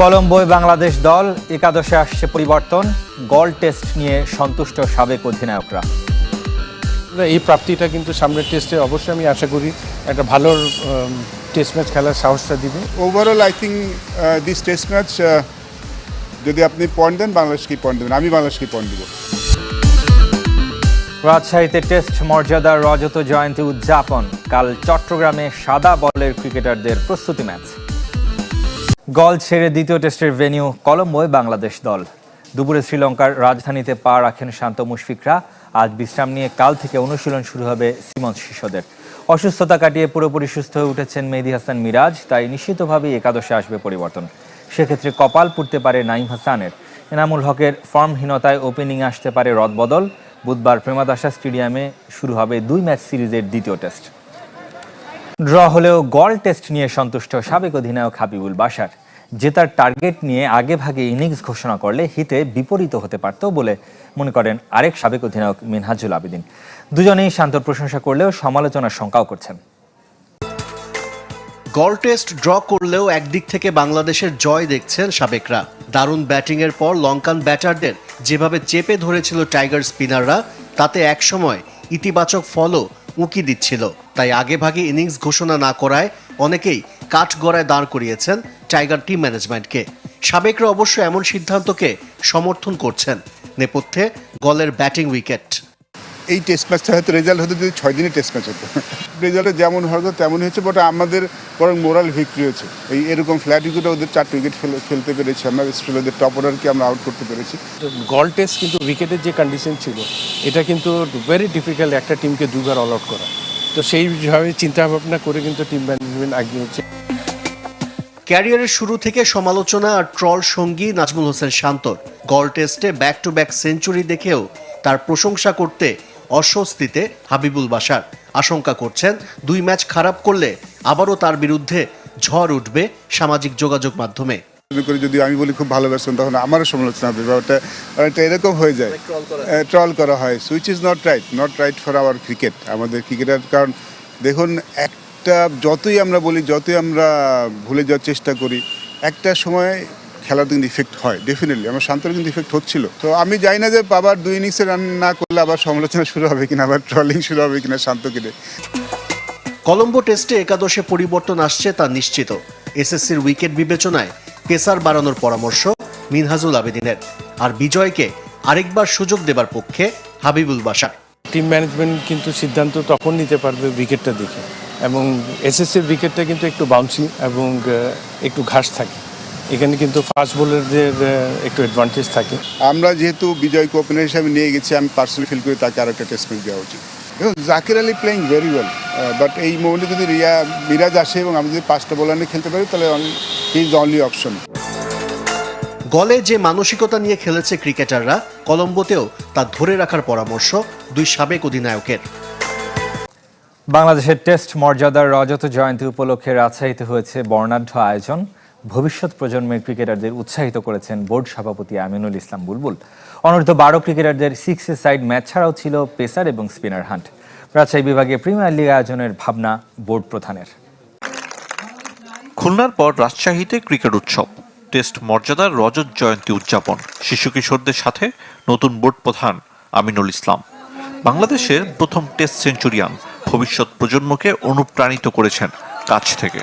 কলম্বোয় বাংলাদেশ দল একাদশে আসছে পরিবর্তন। গল টেস্ট নিয়ে সন্তুষ্ট সাবেক অধিনায়করা। এই প্রাপ্তিটা কিন্তু সামনের টেস্টে অবশ্যই আমি আশা করি একটা ভালো টেস্ট ম্যাচ খেলার সাহসটা দিবে। Overall I think this test match যদি আপনি পয়েন্ট দেন বাংলাদেশকে পয়েন্ট দেবেন আমি বাংলাদেশকে পয়েন্ট দেবো? রাজশাহীতে টেস্ট মর্যাদার রজত জয়ন্তী উদযাপন। কাল চট্টগ্রামে সাদা বলের ক্রিকেটারদের প্রস্তুতি ম্যাচ। গল ছেড়ে দ্বিতীয় টেস্টের ভেনিউ কলম্বোয় বাংলাদেশ দল। দুপুরে শ্রীলঙ্কার রাজধানীতে পা রাখেন শান্ত মুশফিকরা। আজ বিশ্রাম নিয়ে কাল থেকে অনুশীলন শুরু হবে সিমন শিষ্যদের। অসুস্থতা কাটিয়ে পুরোপুরি সুস্থ হয়ে উঠেছেন মেহেদি হাসান মিরাজ, তাই নিশ্চিতভাবেই একাদশে আসবে পরিবর্তন। সেক্ষেত্রে কপাল পুড়তে পারে নাইম হাসানের। এনামুল হকের ফর্মহীনতায় ওপেনিংয়ে আসতে পারে রদবদল। বুধবার প্রেমাদাসা স্টেডিয়ামে শুরু হবে দুই ম্যাচ সিরিজের দ্বিতীয় টেস্ট। ড্র হলেও গল টেস্ট নিয়ে সন্তুষ্ট সাবেক অধিনায়ক হাবিবুল বাশার। জেতার টার্গেট নিয়ে আগে ভাগে ইনিংস ঘোষণা করলে হিতে বিপরীত হতে পারত বলে মনে করেন আরেক সাবেক অধিনায়ক মিনহাজুল আবেদিন। দুজনেই শান্তর প্রশংসা করলেও সমালোচনার শঙ্কাও করছেন। গল টেস্ট ড্র করলেও একদিক থেকে বাংলাদেশের জয় দেখছেন সাবেকরা। দারুণ ব্যাটিংয়ের পর লঙ্কান ব্যাটারদের যেভাবে চেপে ধরেছিল টাইগার স্পিনাররা, তাতে একসময় ইতিবাচক ফলও উঁকি দিচ্ছিল। তাই আগেভাগে ইনিংস ঘোষণা না করায় অনেকেই কাঠগড়ায় দাঁড় করিয়েছেন টাইগার টিম ম্যানেজমেন্টকে। সাবেকরা অবশ্য এমন সিদ্ধান্তকে সমর্থন করছেন। নেপথ্যে গলের ব্যাটিং উইকেট। এই টেস্ট ম্যাচটা হয়তো রেজাল্ট হতো যদি ছয় দিনের টেস্ট ম্যাচ হতো। রেজাল্টে যেমন হতো তেমনই হচ্ছে বাট আমাদের বরং মোরাল ভিক্টরি হয়েছে। এই এরকম ফ্ল্যাট উইকেটে ওদের চারটে উইকেট ফেলতে পেরেছি আমরা ওদের টপ অর্ডারকে আমরা আউট করতে পেরেছি। গল টেস্ট কিন্তু উইকেটের যে কন্ডিশন ছিল এটা কিন্তু ভেরি ডিফিকাল্ট একটা টিমকে দুবার অল আউট করা। তো সেইভাবে চিন্তা ভাবনা করে কিন্তু টিম ম্যানেজমেন্ট আগিয়েছে ক্যারিয়ারের শুরু থেকে সমালোচনা আর ট্রল সঙ্গী নাজমুল হোসেন শান্তর। গল টেস্টে ব্যাক টু ব্যাক সেঞ্চুরি দেখেও তার প্রশংসা করতে অস্বস্তিতে হাবিবুল বাশার। আশঙ্কা করছেন দুই ম্যাচ খারাপ করলে আবারও তার বিরুদ্ধে ঝড় উঠবে সামাজিক যোগাযোগ মাধ্যমে। করি যদি আমি বলি খুব ভালো ব্যাটসম্যান তখন আমারও সমালোচনা হবে ব্যাপারটা অনেকটা এরকম হয়ে যায়। ট্রল করা। হয় which is not right not right for our cricket আমাদের ক্রিকেটার কারণ দেখুন একটা যতই আমরা বলি যতই আমরা ভুলে যাওয়ার চেষ্টা করি একটা সময় খেলার কিন্তু ইফেক্ট হয় ডেফিনেটলি আমার শান্তর কিন্তু ইফেক্ট হচ্ছিল। তো আমি জানি না যে আবার দুই ইনিংসে রান না করলে আবার সমালোচনা শুরু হবে কিনা আবার ট্রলিং শুরু হবে কিনা শান্তকে নিয়ে। কলম্বো টেস্টে একাদশে পরিবর্তন আসছে তা নিশ্চিত। এসএসসির উইকেট বিবেচনায় পেসার বাড়ানোর পরামর্শ মিনহাজুল আবেদিনের। আর বিজয়কে আরেকবার সুযোগ দেবার পক্ষে হাবিবুল বাশার। টিম ম্যানেজমেন্ট কিন্তু সিদ্ধান্ত তখন নিতে পারবে উইকেটটা দেখে। এবং এসএসসির উইকেটটা কিন্তু একটু বাউন্সি এবং একটু ঘাস থাকে। এখানে কিন্তু ফাস্ট বোলারদের একটু অ্যাডভান্টেজ থাকে। আমরা যেহেতু বিজয়কে ওপেনার হিসাবে নিয়ে গেছি আমি পার্সোনালি ফিল করি তাকে আর একটা টেস্ট ম্যাচ দেওয়া উচিত। দেখুন Jaker Ali playing very well but এই মোমেন্টে যদি রিয়া মিরাজ আসে এবং আমি যদি পাঁচটা বোলার নিয়ে খেলতে পারি তাহলে হি ইজ অনলি অপশন গলে যে মানসিকতা নিয়ে খেলেছে ক্রিকেটাররা কলম্বোতেও তা ধরে রাখার পরামর্শ দুই সাবেক অধিনায়কের। বাংলাদেশের টেস্ট মর্যাদার রজত জয়ন্তী উপলক্ষে রাজশাহীতে হয়েছে বর্ণাঢ্য আয়োজন। ভবিষ্যৎ প্রজন্মের ক্রিকেটারদের উৎসাহিত করেছেন বোর্ড সভাপতি আমিনুল ইসলাম বুলবুল। অনূর্ধ্ব বারো ক্রিকেটারদের সিক্স সাইড ম্যাচ ছাড়াও ছিল পেসার এবং স্পিনার হান্ট। রাজশাহী বিভাগে প্রিমিয়ার লিগ আয়োজনের ভাবনা বোর্ড প্রধানের। খুলনার পর রাজশাহীতে ক্রিকেট উৎসব। টেস্ট মর্যাদার রজত জয়ন্তী উদযাপন। শিশু কিশোরদের সাথে নতুন বোর্ড প্রধান আমিনুল ইসলাম। বাংলাদেশের প্রথম টেস্ট সেঞ্চুরিয়ান ভবিষ্যৎ প্রজন্মকে অনুপ্রাণিত করেছেন কাছ থেকে।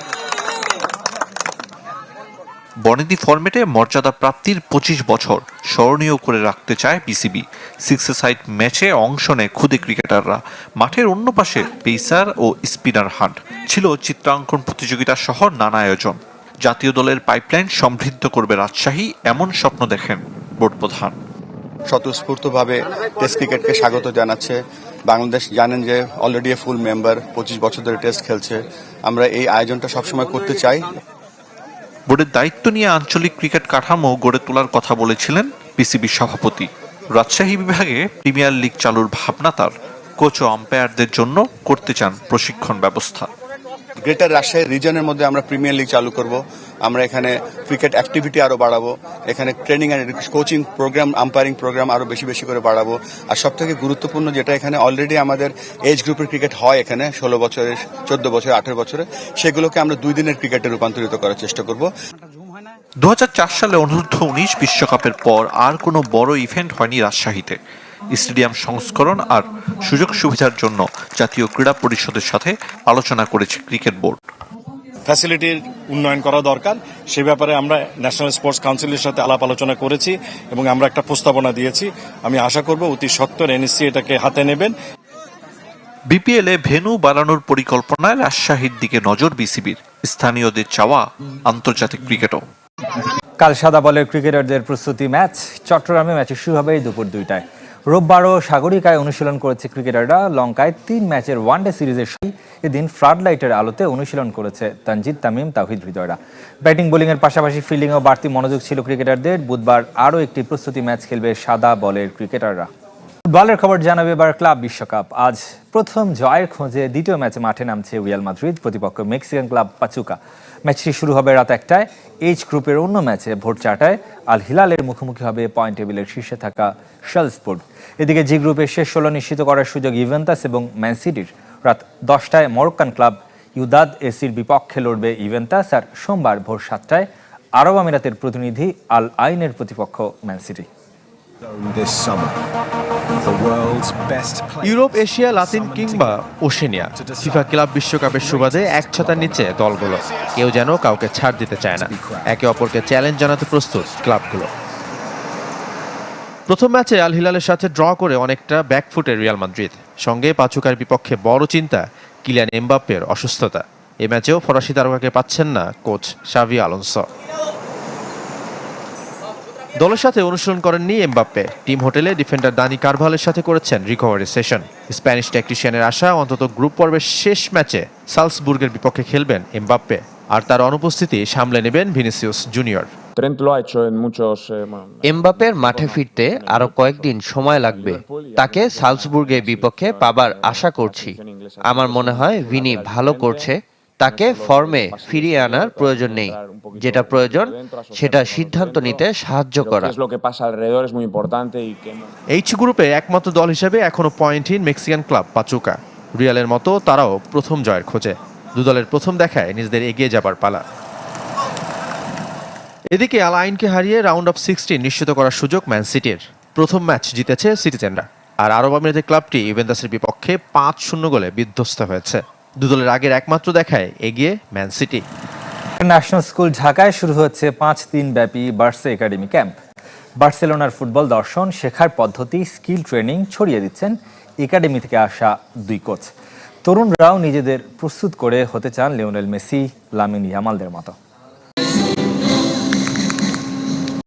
বনেদি ফরম্যাটে মর্যাদা প্রাপ্তির পঁচিশ বছর স্মরণীয় করে রাখতে চায় বিসিবি। সিক্স সাইড ম্যাচে অংশ নেয় খুদে ক্রিকেটাররা। মাঠের অন্য পাশে পেসার ও স্পিনার হান্ট। ছিল চিত্রাঙ্কন প্রতিযোগিতা সহ নানা আয়োজন। জাতীয় দলের পাইপলাইন সমৃদ্ধ করবে রাজশাহী, এমন স্বপ্ন দেখেন বোর্ড প্রধান। স্বতঃস্ফূর্তভাবে টেস্ট ক্রিকেটকে স্বাগত জানাচ্ছে। বাংলাদেশ জানেন যে অলরেডি ফুল মেম্বার পঁচিশ বছর ধরে টেস্ট খেলছে। আমরা এই আয়োজনটা সবসময় করতে চাই। বোর্ডের দায়িত্ব নিয়ে আঞ্চলিক ক্রিকেট কাঠামো গড়ে তোলার কথা বলেছিলেন বিসিবির সভাপতি। রাজশাহী বিভাগে প্রিমিয়ার লিগ চালুর ভাবনা তার। কোচ ও আম্পায়ারদের জন্য করতে চান প্রশিক্ষণ ব্যবস্থা। গ্রেটার রাজশাহী রিজনের মধ্যে আমরা প্রিমিয়ার লিগ চালু করব। আমরা এখানে ক্রিকেট অ্যাক্টিভিটি আরও বাড়াবো। এখানে training and coaching program umpiring program আরও বেশি বেশি করে বাড়াবো। আর সব থেকে গুরুত্বপূর্ণ যেটা এখানে অলরেডি আমাদের এজ গ্রুপের ক্রিকেট হয় এখানে, ষোলো বছরের, চোদ্দ বছর, আঠেরো বছরে, সেগুলোকে আমরা দুই দিনের ক্রিকেটে রূপান্তরিত করার চেষ্টা করব। দু হাজার চার সালে অনূর্ধ্ব উনিশ বিশ্বকাপের পর আর কোনো বড় ইভেন্ট হয়নি রাজশাহীতে। স্টেডিয়াম সংস্করণ আর সুযোগ সুবিধার জন্য জাতীয় ক্রীড়া পরিষদের সাথে আলোচনা করেছে ক্রিকেট বোর্ড ফ্যাসিলিটির উন্নয়ন করা দরকার। সে ব্যাপারে আমরা ন্যাশনাল স্পোর্টস কাউন্সিলের সাথে আলাপ আলোচনা করেছি এবং আমরা একটা প্রস্তাবনা দিয়েছি। আমি আশা করব অতি সত্বর এনএসসি এটাকে হাতে নেবেন। বিপিএল এ ভেন্যু বাড়ানোর পরিকল্পনায় রাজশাহীর দিকে নজর বিসিবির। স্থানীয়দের চাওয়া আন্তর্জাতিক ক্রিকেটও। কাল সাদা বলের ক্রিকেটারদের প্রস্তুতি ম্যাচ। চট্টগ্রামে ম্যাচের শুরু হবে এই দুপুর দুইটায়। রোববারও সাগরিকায় অনুশীলন করেছে ক্রিকেটাররা। লঙ্কায় তিন ম্যাচের ওয়ানডে সিরিজের এদিন ফ্লাড লাইটের আলোতে অনুশীলন করেছে তানজিদ তামিম তাহিদ হৃদয়রা। ব্যাটিং, বোলিংয়ের পাশাপাশি ফিল্ডিংয়েও বাড়তি মনোযোগ ছিল ক্রিকেটারদের। বুধবার আরও একটি প্রস্তুতি ম্যাচ খেলবে সাদা বলের ক্রিকেটাররা। ফুটবলের খবর জানাবে এবার ক্লাব বিশ্বকাপ। আজ প্রথম জয়ের খোঁজে দ্বিতীয় ম্যাচে মাঠে নামছে রিয়াল মাদ্রিদ, প্রতিপক্ষ মেক্সিকান ক্লাব পাচুকা। ম্যাচটি শুরু হবে রাত একটায়। এইচ গ্রুপের অন্য ম্যাচে ভোর চারটায়। আল হিলালের মুখোমুখি হবে পয়েন্ট টেবিলের শীর্ষে থাকা শালসপোর্ট এদিকে জি গ্রুপের শেষ ষোলো নিশ্চিত করার সুযোগ ইভেন্টাস এবং ম্যান সিটির। রাত দশটায় মরক্কান ক্লাব ইউদাদ এসির বিপক্ষে লড়বে ইভেন্টাস আর সোমবার ভোর সাতটায় আরব আমিরাতের প্রতিনিধি আল আইনের প্রতিপক্ষ ম্যান ইউরোপ এশিয়া লাতিন কিংবা ওশেনিয়া ফিফা ক্লাব বিশ্বকাপের সুবাদে এক ছাতার নিচে দলগুলো। কেউ যেন কাউকে ছাড় দিতে চায় না। একে অপরকে চ্যালেঞ্জ জানাতে প্রস্তুত ক্লাবগুলো। প্রথম ম্যাচে আল হিলালের সাথে ড্র করে অনেকটা ব্যাকফুটে রিয়াল মাদ্রিদ। সঙ্গে পাচুকার বিপক্ষে বড় চিন্তা কিলিয়ান এমবাপ্পের অসুস্থতা। এ ম্যাচেও ফরাসি তারকাকে পাচ্ছেন না কোচ শাভি আলোনসো। দলের সাথে অনুশীলন করেননি এমবাপ্পে। টিম হোটেলে ডিফেন্ডার দানি কারভালের সাথে করেছেন রিকভারি সেশন স্প্যানিশ ট্যাকটিশিয়ানের আশা অন্তত গ্রুপ পর্বের শেষ ম্যাচে সালসবুর্গের বিপক্ষে খেলবেন এমবাপ্পে। আর তার অনুপস্থিতি সামলে নেবেন ভিনিসিয়াস জুনিয়র eh, এমবাপের মাঠে ফিরতে আরও কয়েকদিন সময় লাগবে। তাকে সালসবুর্গের বিপক্ষে পাবার আশা করছি। আমার মনে হয় ভিনি ভালো করছে। তাকে ফর্মে ফিরিয়ে আনার প্রয়োজন নেই। যেটা প্রয়োজন সেটা সিদ্ধান্ত নিতে সাহায্য করা। এইচ গ্রুপে একমাত্র দল হিসেবে এখনও পয়েন্টহীন মেক্সিকান ক্লাব পাচুকা রিয়ালের মতো তারাও প্রথম জয়ের খোঁজে। দু দলের প্রথম দেখায় নিজেদের এগিয়ে যাবার পালা। এদিকে আল আইনকে হারিয়ে রাউন্ড অফ সিক্সটিন নিশ্চিত করার সুযোগ ম্যান সিটির প্রথম ম্যাচ জিতেছে সিটিজেনরা আর আরব আমিরাতের ক্লাবটি ইভেন্টাসের বিপক্ষে পাঁচ শূন্য গোলে বিধ্বস্ত হয়েছে। দু দলের আগের একমাত্র দেখায় এগিয়ে ম্যান সিটি। ন্যাশনাল স্কুল ঢাকায় শুরু হচ্ছে পাঁচ দিন ব্যাপী বার্সে একাডেমি ক্যাম্প। বার্সেলোনার ফুটবল দর্শন শেখার পদ্ধতি, স্কিল ট্রেনিং ছড়িয়ে দিচ্ছেন একাডেমি থেকে আসা দুই কোচ। তরুণরাও নিজেদের প্রস্তুত করে হতে চান লিওনেল মেসি, লামিন ইয়ামালদের মতো।